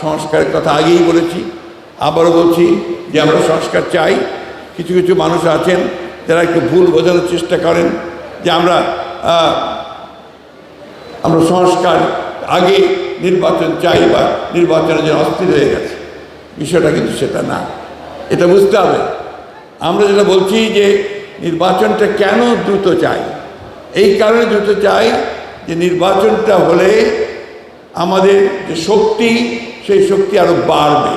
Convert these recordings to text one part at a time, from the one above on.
সংস্কারের কথা আগেই বলেছি। আবারও বলছি যে আমরা সংস্কার চাই। কিছু কিছু মানুষ আছেন যারা একটু ভুল বোঝানোর চেষ্টা করেন যে আমরা আমরা সংস্কার আগে নির্বাচন চাই বা নির্বাচনের জন্য অস্থির হয়ে গেছে। বিষয়টা কিন্তু সেটা না। এটা বুঝতে হবে। আমরা যেটা বলছি যে নির্বাচনটা কেন দ্রুত চাই? এই কারণে দ্রুত চাই যে নির্বাচনটা হলে আমাদের যে শক্তি সেই শক্তি আরও বাড়বে।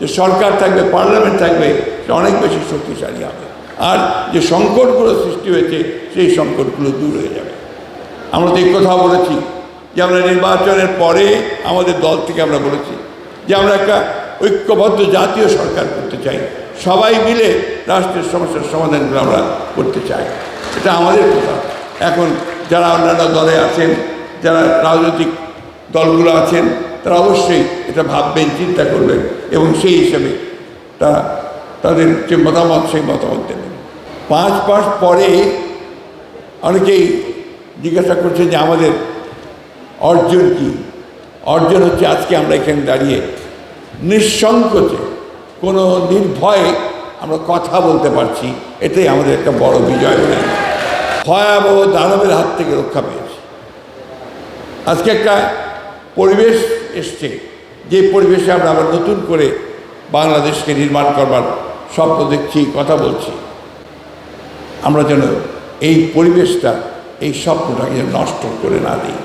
যে সরকার থাকবে, পার্লামেন্ট থাকবে, সে অনেক বেশি শক্তিশালী হবে। আর যে সংকটগুলো সৃষ্টি হয়েছে, সেই সংকটগুলো দূর হয়ে যাবে। আমরা তো এই কথাও বলেছি যে আমরা নির্বাচনের পরে আমাদের দল থেকে আমরা বলেছি যে আমরা একটা ঐক্যবদ্ধ জাতীয় সরকার করতে চাই। সবাই মিলে রাষ্ট্রের সমস্যার সমাধানগুলো আমরা করতে চাই। এটা আমাদের কথা। এখন যারা অন্যান্য দলে আছেন, যারা রাজনৈতিক দলগুলো আছেন তারা অবশ্যই এটা ভাববেন, চিন্তা করবেন এবং সেই হিসাবে তারা তাদের যে মতামত, সেই মতামত দেবেন। পাঁচ মাস পরে অনেকেই জিজ্ঞাসা করছেন যে আমাদের অর্জন কি? অর্জন হচ্ছে আজকে আমরা এখানে দাঁড়িয়ে নিঃসংকোচে, কোনো নির্ভয়ে আমরা কথা বলতে পারছি, এটাই আমাদের একটা বড় বিজয় বলে ভয়াবহ দানবের হাত থেকে রক্ষা পেয়েছি। আজকে একটা পরিবেশ এসছে। যে পরিবেশে আমরা আবার নতুন করে বাংলাদেশকে নির্মাণ করবার স্বপ্ন দেখছি, কথা বলছি, আমরা যেন এই পরিবেশটা, এই স্বপ্নটাকে নষ্ট করে না দিই।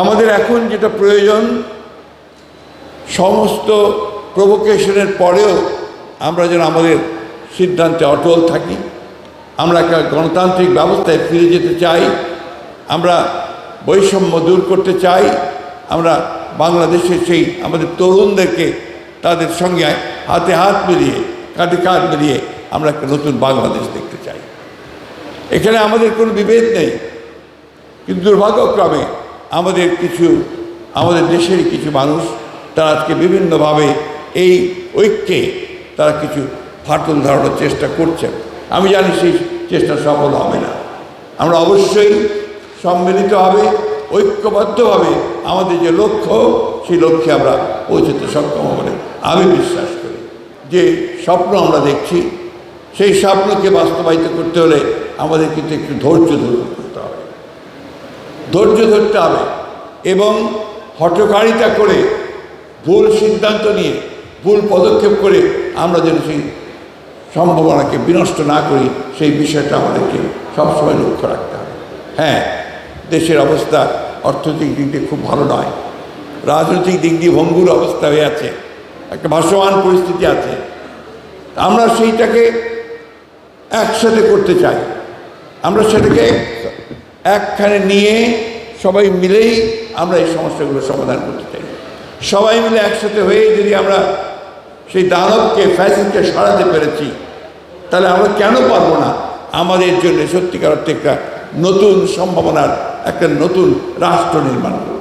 আমাদের এখন যেটা প্রয়োজন, সমস্ত প্রভোকেশনের পরেও আমরা যেন আমাদের সিদ্ধান্তে অটল থাকি, আমরা একটা গণতান্ত্রিক ব্যবস্থায় ফিরে যেতে চাই, আমরা বৈষম্য দূর করতে চাই আমরা বাংলাদেশের সেই আমাদের তরুণদেরকে তাদের সঙ্গে হাতে হাত মিলিয়ে, কাঁধে কাঁধ মিলিয়ে আমরা একটা নতুন বাংলাদেশ দেখতে চাই। এখানে আমাদের কোনো বিভেদ নেই, কিন্তু দুর্ভাগ্যক্রমে আমাদের কিছু, আমাদের দেশের কিছু মানুষ, তারা আজকে বিভিন্নভাবে এই ঐক্যে তারা কিছু ফাটল ধরানোর চেষ্টা করছেন। আমি জানি সেই চেষ্টা সফল হবে না। আমরা অবশ্যই সম্মিলিতভাবে ঐক্যবদ্ধভাবে আমাদের যে লক্ষ্য, সেই লক্ষ্যে আমরা পৌঁছতে সক্ষম হব আমি বিশ্বাস করি। যে স্বপ্ন আমরা দেখছি, সেই স্বপ্নকে বাস্তবায়িত করতে হলে আমাদের কিন্তু একটু ধৈর্য ধরে করতে হবে। ধৈর্য ধরতে হবে এবং হটকারিতা করে ভুল সিদ্ধান্ত নিয়ে, ভুল পদক্ষেপ করে আমরা যেন সেই সম্ভাবনাকে বিনষ্ট না করি, সেই বিষয়টা আমাদেরকে সবসময় লক্ষ্য রাখতে হবে। হ্যাঁ দেশের অবস্থা অর্থনৈতিক দিক দিয়ে খুব ভালো নয়। রাজনৈতিক দিক দিয়ে ভঙ্গুর অবস্থা হয়ে আছে। একটা ভাসমান পরিস্থিতি আছে। আমরা সেইটাকে একসাথে করতে চাই। আমরা সেটাকে একখানে নিয়ে সবাই মিলেই আমরা এই সমস্যাগুলো সমাধান করতে চাই। সবাই মিলে একসাথে হয়ে যদি আমরা সেই দানবকে ফ্যাসিনকে সরাতে পেরেছি, তাহলে আমরা কেন পারব না? আমাদের জন্য সত্যিকার অর্থে একটা নতুন সম্ভাবনার একটা নতুন রাষ্ট্র নির্মাণ করতে